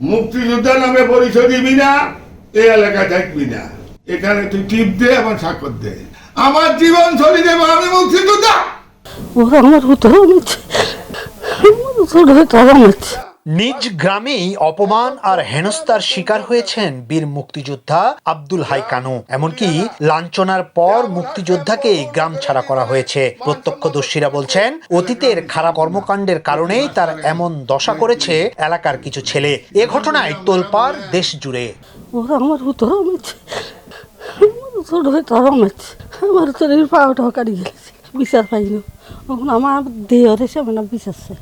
মুক্তিযোদ্ধা নামে পরিচয় দিবি না এই এলাকায় থাকবি না। এখানে তুই টিপ দে আমার সাক্ষর দে। আমার জীবন চলে দেবো আমি মুক্তিযোদ্ধা। ওরা আমার উত্তর আমার উত্তর হয়ে নিজ গ্রামেই অপমান আর হেনস্তার শিকার হয়েছেন বীর মুক্তিযোদ্ধা আব্দুল হাই কানু। এমনকি লাঞ্ছনার পর মুক্তিযোদ্ধাকে গ্রাম ছাড়া করা হয়েছে। প্রত্যক্ষদর্শীরা বলছেন, অতীতের খারাপ কর্মকাণ্ডের কারণেই তার এমন দশা করেছে এলাকার কিছু ছেলে। এ ঘটনায় তোলপাড় দেশ জুড়ে আমার আমার আমার কাটি গেছে। বিচার পাইনি। আমার দেহ রেছে মানে বিচারছে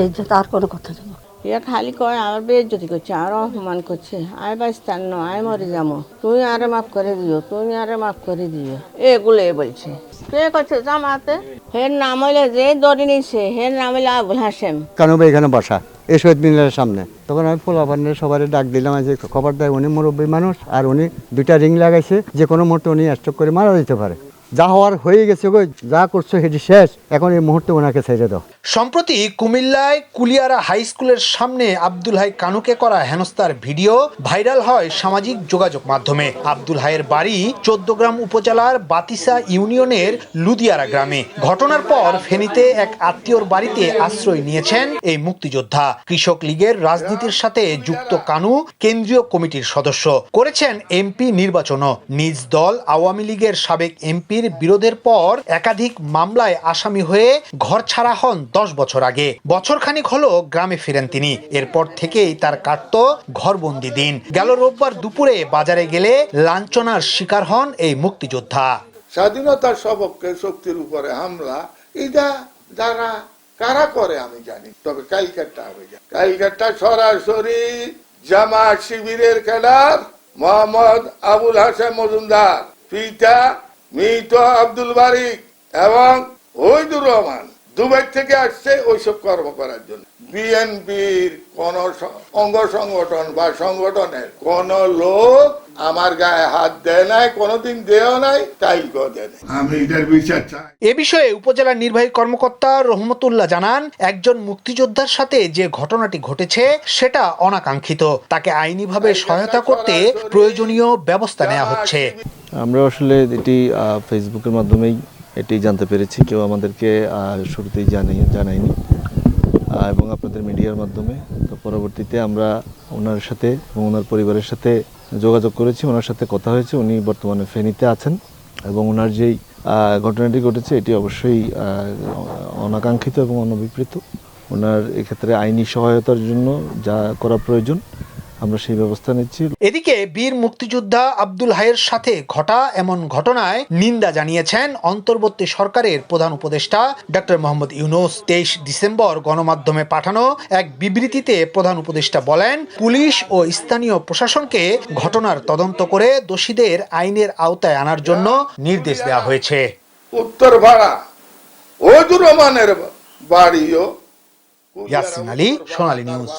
এই যে তার কোনো কথা নেই। এ খালি কয় আমার বেজ্জতি করছে, আর অপমান করছে, আয় বাইস্তান ন আয় মরে যাব। তুই আরে মাফ করে দিও, তুমি আরে মাফ করে দিও। এগুলো বলছে। কে করছে জামাতে? হের নাম হইলে যে দড়ি নিছে, হের নাম হইলে আবুল হাসেম কানুবা এখানে বসা। এই শহীদ মিনারের সামনে। তখন আমি পোলাপানের সবার ডাক দিলাম যে খবর দেয় উনি মুরব্বী মানুষ, আর উনি দুইটা রিং লাগাইছে যে কোনো মুহূর্তে উনি স্ট্রোক করে মারা যেতে পারে। যা হওয়ার হয়ে গেছে গো, যা করছ সেটি শেষ। এখন এই মুহূর্তে ওনাকে ছেড়ে দাও। সম্প্রতি কুমিল্লায় কুলিয়ারা হাই স্কুলের সামনে আব্দুল হাই কানুকে করা হেনস্তার ভিডিও ভাইরাল হয় সামাজিক যোগাযোগ মাধ্যমে। আব্দুল হাইয়ের বাড়ি চোদ্দগ্রাম উপজেলার বাতিসা ইউনিয়নের লুদিয়ারা গ্রামে। ঘটনার পর ফেনীতে এক আত্মীয়র বাড়িতে আশ্রয় নিয়েছেন এই মুক্তিযোদ্ধা। কৃষক লীগের রাজনীতির সাথে যুক্ত কানু, কেন্দ্রীয় কমিটির সদস্য। করেছেন এমপি নির্বাচনও। নিজ দল আওয়ামী লীগের সাবেক এমপির বিরোধের পর একাধিক মামলায় আসামি হয়ে ঘর ছাড়া হন দশ বছর আগে। বছরখানিক হলো গ্রামে ফিরেন তিনি। এরপর থেকেই তার কাটত ঘরবন্দি দিন। গেল রোববার দুপুরে বাজারে গেলে লাঞ্ছনার শিকার হন এই মুক্তিযোদ্ধা। স্বাধীনতার সপক্ষে শক্তির উপরে হামলা, এটা যারা, কারা করে আমি জানি। তবে কালকাটটা আমি জানি কালকাটটা সরাসরি জামাত শিবিরের ক্যাডার মোহাম্মদ আবুল হাসান মজুমদার, পিতা মৃত আব্দুল বারিক এবং ওইদুর রহমান। দুবাই থেকে আসছে ওইসব কর্ম করার জন্য। বিএনপির কোন অঙ্গ সংগঠন বা সংগঠনের কোন লোক আমার গায়ে হাত দেয় নাই কোনোদিন দেও নাই নাই। আমি এটার বিচার চাই। এ বিষয়ে উপজেলা নির্বাহী কর্মকর্তা রহমতুল্লাহ জানান একজন মুক্তিযোদ্ধার সাথে যে ঘটনাটি ঘটেছে সেটা অনাকাঙ্ক্ষিত। তাকে আইনিভাবে সহায়তা করতে প্রয়োজনীয় ব্যবস্থা নেওয়া হচ্ছে। আমরা আসলে এটি আহ, ফেসবুকের মাধ্যমেই এটি জানতে পেরেছি, কেউ আমাদেরকে শুরুতেই জানাই জানায়নি। এবং আপনাদের মিডিয়ার মাধ্যমে। তো পরবর্তীতে আমরা ওনার সাথে এবং ওনার পরিবারের সাথে যোগাযোগ করেছি, ওনার সাথে কথা হয়েছে, উনি বর্তমানে ফেনীতে আছেন। এবং ওনার যেই ঘটনাটি ঘটেছে, এটি অবশ্যই অনাকাঙ্ক্ষিত এবং অনভিপ্রেত। ওনার এক্ষেত্রে আইনি সহায়তার জন্য যা করা প্রয়োজন আমরা সেই ব্যবস্থা নিচ্ছি। এদিকে বীর মুক্তিযোদ্ধা আব্দুল হাইয়ের সাথে ঘটা এমন ঘটনায় নিন্দা জানিয়েছেন অন্তর্বর্তী সরকারের প্রধান উপদেষ্টা ডক্টর মোহাম্মদ ইউনুস। তেইশ ডিসেম্বর গণমাধ্যমে পাঠানো এক বিবৃতিতে প্রধান উপদেষ্টা বলেন পুলিশ ও স্থানীয় প্রশাসনকে ঘটনার তদন্ত করে দোষীদের আইনের আওতায় আনার জন্য নির্দেশ দেওয়া হয়েছে। উত্তর ভাড়া রহমানের বাড়িও। ইয়াসিন আলী, সোনালী নিউজ।